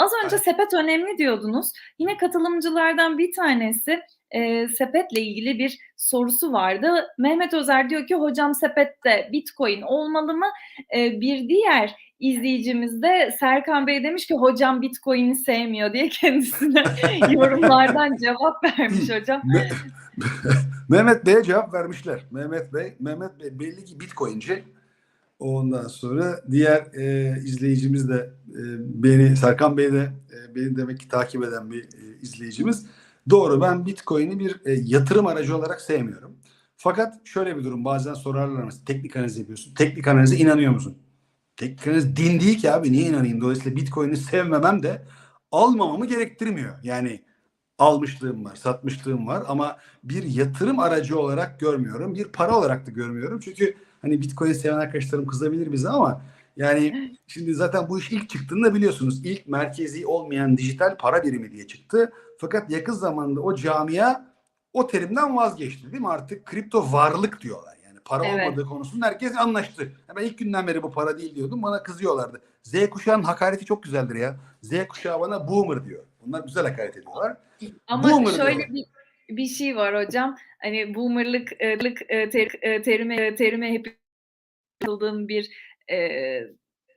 Az önce sepet önemli diyordunuz. Yine katılımcılardan bir tanesi e, sepetle ilgili bir sorusu vardı. Mehmet Özer diyor ki hocam sepette bitcoin olmalı mı? E, bir diğer izleyicimiz de Serkan Bey demiş ki hocam bitcoin'i sevmiyor diye kendisine yorumlardan cevap vermiş hocam. Me- Mehmet Bey'e cevap vermişler. Mehmet Bey, Mehmet Bey belli ki Bitcoin'ci. Ondan sonra diğer e, izleyicimiz de e, beni Serkan Bey de e, beni demek ki takip eden bir e, izleyicimiz. Doğru ben Bitcoin'i bir e, yatırım aracı olarak sevmiyorum. Fakat şöyle bir durum bazen sorarlar mesela teknik analiz yapıyorsun. Teknik analize inanıyor musun? Teknik analiz din değil ki abi niye inanayım? Dolayısıyla Bitcoin'i sevmemem de almamamı gerektirmiyor. Yani almışlığım var, satmışlığım var ama bir yatırım aracı olarak görmüyorum. Bir para olarak da görmüyorum. Çünkü hani Bitcoin seven arkadaşlarım kızabilir bize ama yani şimdi zaten bu iş ilk çıktığında biliyorsunuz ilk merkezi olmayan dijital para birimi diye çıktı. Fakat yakın zamanda o camia o terimden vazgeçti değil mi? Artık kripto varlık diyorlar. Yani para Evet. olmadığı konusunda herkes anlaştı. Ben ilk günden beri bu para değil diyordum. Bana kızıyorlardı. Z kuşağının hakareti çok güzeldir ya. Z kuşağı bana boomer diyor. Bunlar güzel hakaret ediyorlar. Ama Boomer şöyle diyorlar. bir, bir şey var hocam. Hani boomerlık e, e, ter, e, terime, terime hep yapıldığım bir e,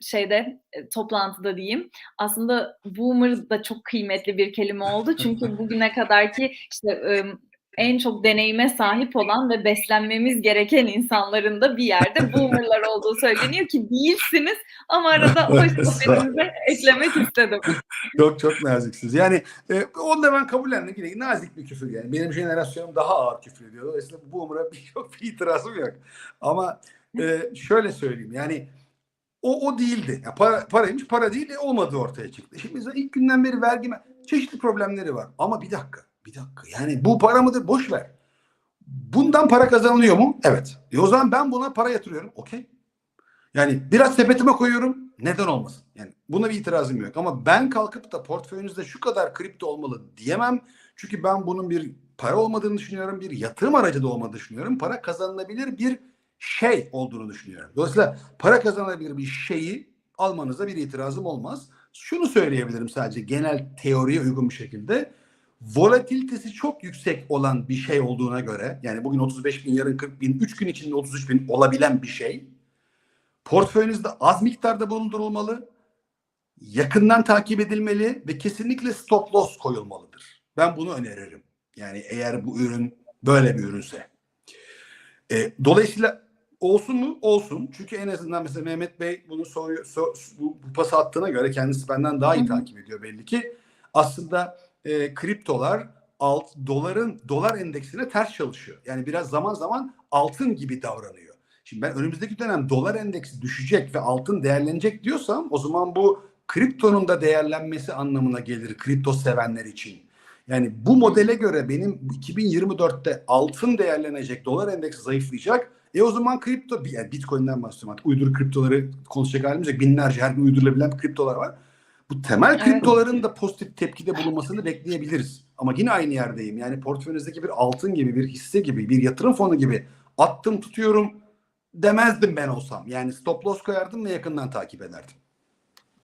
şeyde toplantıda diyeyim. Aslında boomer da çok kıymetli bir kelime oldu. Çünkü bugüne kadarki işte en çok deneyime sahip olan ve beslenmemiz gereken insanların da bir yerde boomerlar olduğu söyleniyor ki değilsiniz ama arada o sohbetimize eklemek istedim. Çok çok naziksiniz. Yani e, onu da ben kabullendim. Yine nazik bir küfür yani. Benim jenerasyonum daha ağır küfür ediyor. Dolayısıyla bu umura bir, yok, bir itirazım yok. Ama e, şöyle söyleyeyim yani o o değildi. Ya para, paraymış para değil olmadığı ortaya çıktı. Şimdi ilk günden beri vergi çeşitli problemleri var. Ama bir dakika bir dakika yani bu para mıdır? Boş ver. Bundan para kazanılıyor mu? Evet. E o zaman ben buna para yatırıyorum. Okey. Yani biraz sepetime koyuyorum. Neden olmasın? Yani buna bir itirazım yok. Ama ben kalkıp da portföyünüzde şu kadar kripto olmalı diyemem. Çünkü ben bunun bir para olmadığını düşünüyorum. Bir yatırım aracı da olmadığını düşünüyorum. Para kazanılabilir bir şey olduğunu düşünüyorum. Dolayısıyla para kazanılabilir bir şeyi almanıza bir itirazım olmaz. Şunu söyleyebilirim sadece genel teoriye uygun bir şekilde. Volatilitesi çok yüksek olan bir şey olduğuna göre yani bugün 35 bin yarın 40 bin 3 gün içinde 33 bin olabilen bir şey portföyünüzde az miktarda bulundurulmalı, yakından takip edilmeli ve kesinlikle stop loss koyulmalıdır. Ben bunu öneririm. Yani eğer bu ürün böyle bir ürünse. E, dolayısıyla olsun mu? Olsun. Çünkü en azından mesela Mehmet Bey bunu soruyor, so- bu, bu pası attığına göre kendisi benden daha iyi takip ediyor belli ki. Aslında e, kriptolar alt doların dolar endeksine ters çalışıyor. Yani biraz zaman zaman altın gibi davranıyor. Şimdi ben önümüzdeki dönem dolar endeksi düşecek ve altın değerlenecek diyorsam o zaman bu kriptonun da değerlenmesi anlamına gelir kripto sevenler için. Yani bu modele göre benim 2024'te altın değerlenecek, dolar endeksi zayıflayacak. E o zaman kripto, yani Bitcoin'den bahsediyorum artık. Uyduru kriptoları konuşacak halimiz yok. Binlerce her gün uydurulabilen kriptolar var. Bu temel Evet. kriptoların da pozitif tepkide bulunmasını bekleyebiliriz. Ama yine aynı yerdeyim. Yani portföyünüzdeki bir altın gibi, bir hisse gibi, bir yatırım fonu gibi attım tutuyorum demezdim ben olsam. Yani stop loss koyardım ve yakından takip ederdim.